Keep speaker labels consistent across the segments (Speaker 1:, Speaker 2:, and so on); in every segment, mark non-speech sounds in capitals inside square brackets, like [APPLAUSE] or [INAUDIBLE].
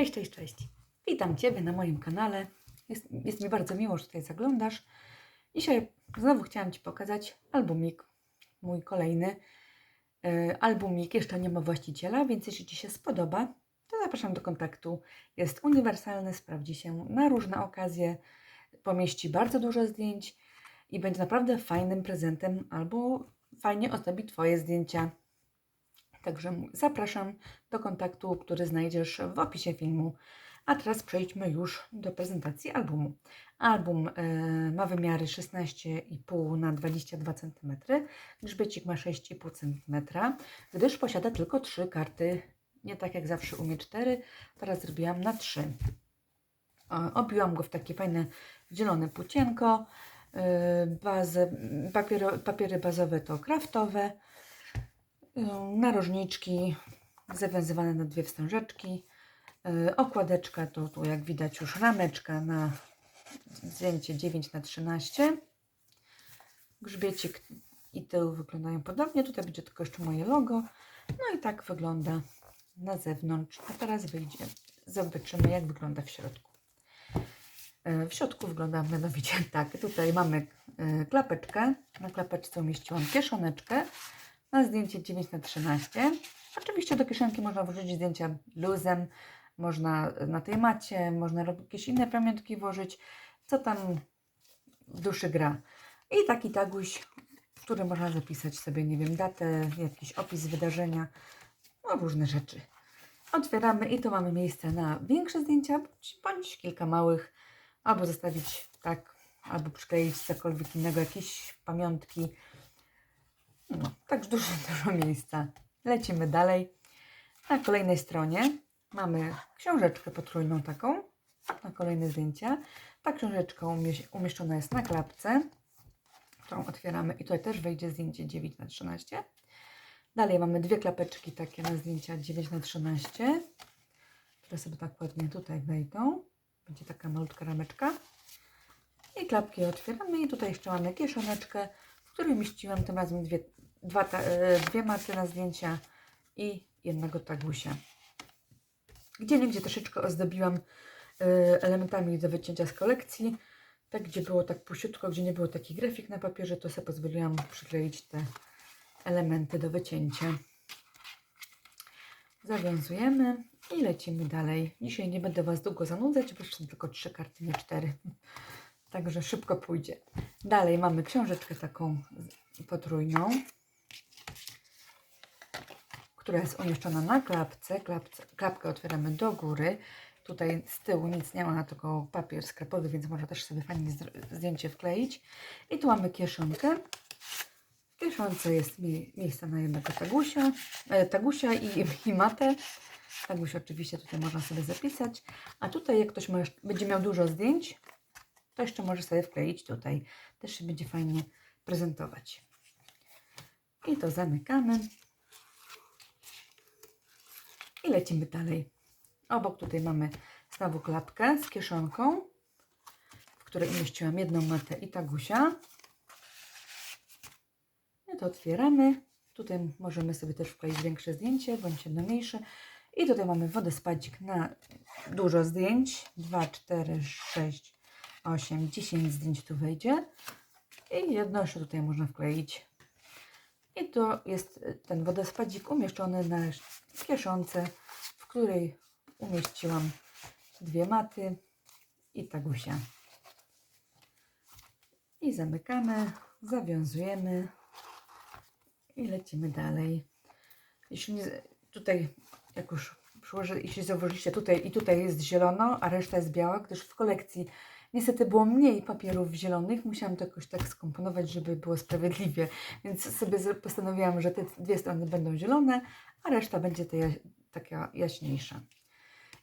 Speaker 1: Cześć, cześć, cześć. Witam Ciebie na moim kanale. Jest, jest mi bardzo miło, że tutaj zaglądasz. Dzisiaj znowu chciałam Ci pokazać albumik, mój kolejny e, albumik. Jeszcze nie ma właściciela, więc jeśli Ci się spodoba, to zapraszam do kontaktu. Jest uniwersalny, sprawdzi się na różne okazje, pomieści bardzo dużo zdjęć i będzie naprawdę fajnym prezentem albo fajnie ozdobi Twoje zdjęcia. Także zapraszam do kontaktu, który znajdziesz w opisie filmu. A teraz przejdźmy już do prezentacji albumu. Album e, ma wymiary 16,5 na 22 cm, grzbiecik ma 6,5 cm, gdyż posiada tylko 3 karty, nie tak jak zawsze umie 4, teraz zrobiłam na 3. E, Obiłam go w takie fajne zielone płócienko, e, bazę, papiery, bazowe to kraftowe, narożniczki zawiązywane na dwie wstążeczki. Yy, Okładeczka to tu jak widać już rameczka na zdjęcie 9 na 13 Grzbiecik i tył wyglądają podobnie. Tutaj będzie tylko jeszcze moje logo. No i tak wygląda na zewnątrz. A teraz wyjdzie. Zobaczymy jak wygląda w środku. Yy, W środku wygląda mianowicie [LAUGHS] tak. Tutaj mamy yy, klapeczkę. Na klapeczce umieściłam kieszoneczkę na zdjęcie 9 na 13 Oczywiście do kieszonki można włożyć zdjęcia luzem, można na tej macie, można jakieś inne pamiątki włożyć, co tam duszy gra. I taki taguś, który można zapisać sobie, nie wiem, datę, jakiś opis wydarzenia, no różne rzeczy. Otwieramy i tu mamy miejsce na większe zdjęcia, bądź, bądź kilka małych, albo zostawić tak, albo przykleić cokolwiek innego, jakieś pamiątki. No, tak dużo, [LAUGHS] dużo miejsca. Lecimy dalej. Na kolejnej stronie mamy książeczkę potrójną taką, na kolejne zdjęcia. Ta książeczka umieszczona jest na klapce, którą otwieramy i tutaj też wejdzie zdjęcie 9 na 13 Dalej mamy dwie klapeczki takie na zdjęcia 9 na 13 które sobie tak ładnie tutaj wejdą. Będzie taka malutka rameczka. I klapki otwieramy i tutaj jeszcze mamy kieszoneczkę, w której mieściłam tym razem dwie, dwa, e, dwie maty na zdjęcia i jednego tagusia. Gdzie niegdzie troszeczkę ozdobiłam e, elementami do wycięcia z kolekcji. Tak, gdzie było tak pusiutko, gdzie nie było taki grafik na papierze, to sobie pozwoliłam przykleić te elementy do wycięcia. Zawiązujemy i lecimy dalej. Dzisiaj nie będę Was długo zanudzać, bo są tylko trzy karty, nie cztery. [LAUGHS] Także szybko pójdzie. Dalej mamy książeczkę taką potrójną, która jest umieszczona na klapce. Klapce klapkę otwieramy do góry. Tutaj z tyłu nic nie ma, tylko papier sklepowy, więc można też sobie fajnie zdjęcie wkleić. I tu mamy kieszonkę. W kieszonce jest mi miejsce na jednego tagusia, e, tagusia i, i matę. Taguś oczywiście tutaj można sobie zapisać. A tutaj jak ktoś ma, będzie miał dużo zdjęć, to jeszcze może sobie wkleić tutaj. Też się będzie fajnie prezentować. I to zamykamy. I lecimy dalej. Obok tutaj mamy znowu klapkę z kieszonką, w której umieściłam jedną matę i tagusia. I to otwieramy. Tutaj możemy sobie też wkleić większe zdjęcie, bądź jedno mniejsze. I tutaj mamy wodospadzik na dużo zdjęć. 2, 4, 6, 8, 10 zdjęć tu wejdzie. I jedno jeszcze tutaj można wkleić. I to jest y, ten wodospadzik umieszczony na kieszonce, w której umieściłam dwie maty i tagusia. I zamykamy, zawiązujemy i lecimy dalej. Jeśli nie, tutaj, jak już przyłożę, jeśli zauważyliście, tutaj i tutaj jest zielono, a reszta jest biała, gdyż w kolekcji niestety było mniej papierów zielonych. Musiałam to jakoś tak skomponować, żeby było sprawiedliwie. Więc sobie postanowiłam, że te dwie strony będą zielone, a reszta będzie ta taka jaśniejsza.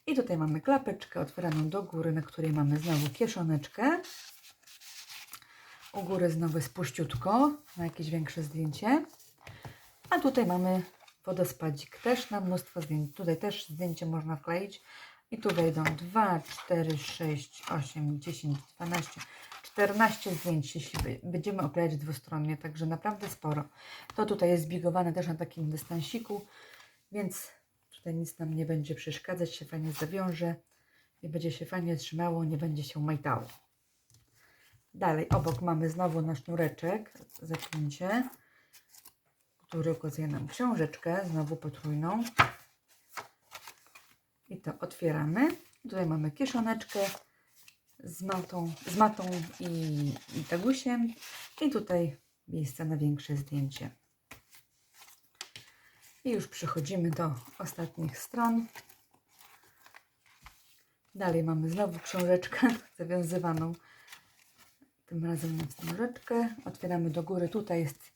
Speaker 1: I tutaj mamy klapeczkę otwieraną do góry, na której mamy znowu kieszoneczkę. U góry znowu jest puściutko na jakieś większe zdjęcie. A tutaj mamy wodospadzik też na mnóstwo zdjęć. Tutaj też zdjęcie można wkleić. I tu wejdą 2, 4, 6, 8, 10, 12, 14 zdjęć, jeśli będziemy oklejać dwustronnie, także naprawdę sporo. To tutaj jest zbigowane też na takim dystansiku, więc Tutaj nic nam nie będzie przeszkadzać, się fajnie zawiąże i będzie się fajnie trzymało, nie będzie się majtało. Dalej obok mamy znowu nasz sznureczek, zapięcie, który ukazuje nam książeczkę, znowu potrójną. I to otwieramy. Tutaj mamy kieszoneczkę z matą, z matą i, i tagusiem. I tutaj miejsce na większe zdjęcie. I już przechodzimy do ostatnich stron. Dalej mamy znowu książeczkę [LAUGHS] zawiązywaną. Tym razem na wstążeczkę. Otwieramy do góry. Tutaj jest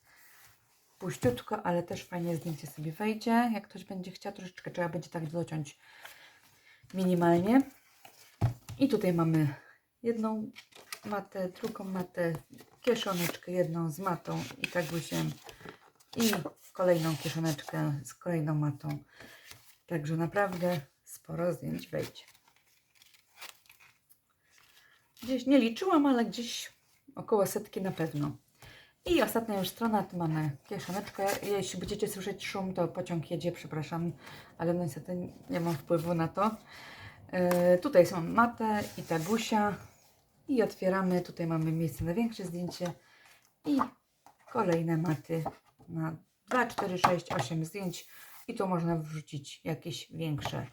Speaker 1: puściutko, ale też fajnie zdjęcie sobie wejdzie. Jak ktoś będzie chciał, troszeczkę trzeba będzie tak dociąć minimalnie. I tutaj mamy jedną matę, drugą matę, kieszoneczkę jedną z matą i tagusiem i kolejną kieszoneczkę z kolejną matą. Także naprawdę sporo zdjęć wejdzie. Gdzieś nie liczyłam, ale gdzieś około setki na pewno. I ostatnia już strona, tu mamy kieszoneczkę. Jeśli będziecie słyszeć szum, to pociąg jedzie, przepraszam, ale no niestety nie mam wpływu na to. Yy, tutaj są matę i tagusia. I otwieramy. Tutaj mamy miejsce na większe zdjęcie. I kolejne maty na 2, 4, 6, 8 zdjęć. I tu można wrzucić jakieś większe.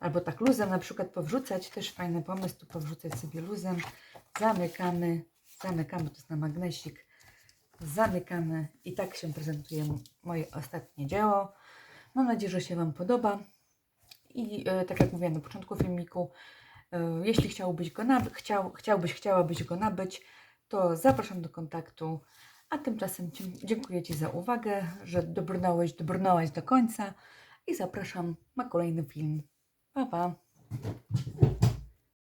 Speaker 1: Albo tak luzem na przykład powrzucać. Też fajny pomysł. Tu powrzucać sobie luzem. Zamykamy. Zamykamy. To jest na magnesik. Zamykamy. I tak się prezentuje moje ostatnie dzieło. Mam nadzieję, że się Wam podoba. I e, tak jak mówiłam na początku filmiku, e, jeśli chciałbyś go naby- chciał, chciałbyś, chciałabyś go nabyć, to zapraszam do kontaktu. A tymczasem dziękuję Ci za uwagę, że dobrnąłeś, dobrnąłeś do końca i zapraszam na kolejny film. Pa, pa!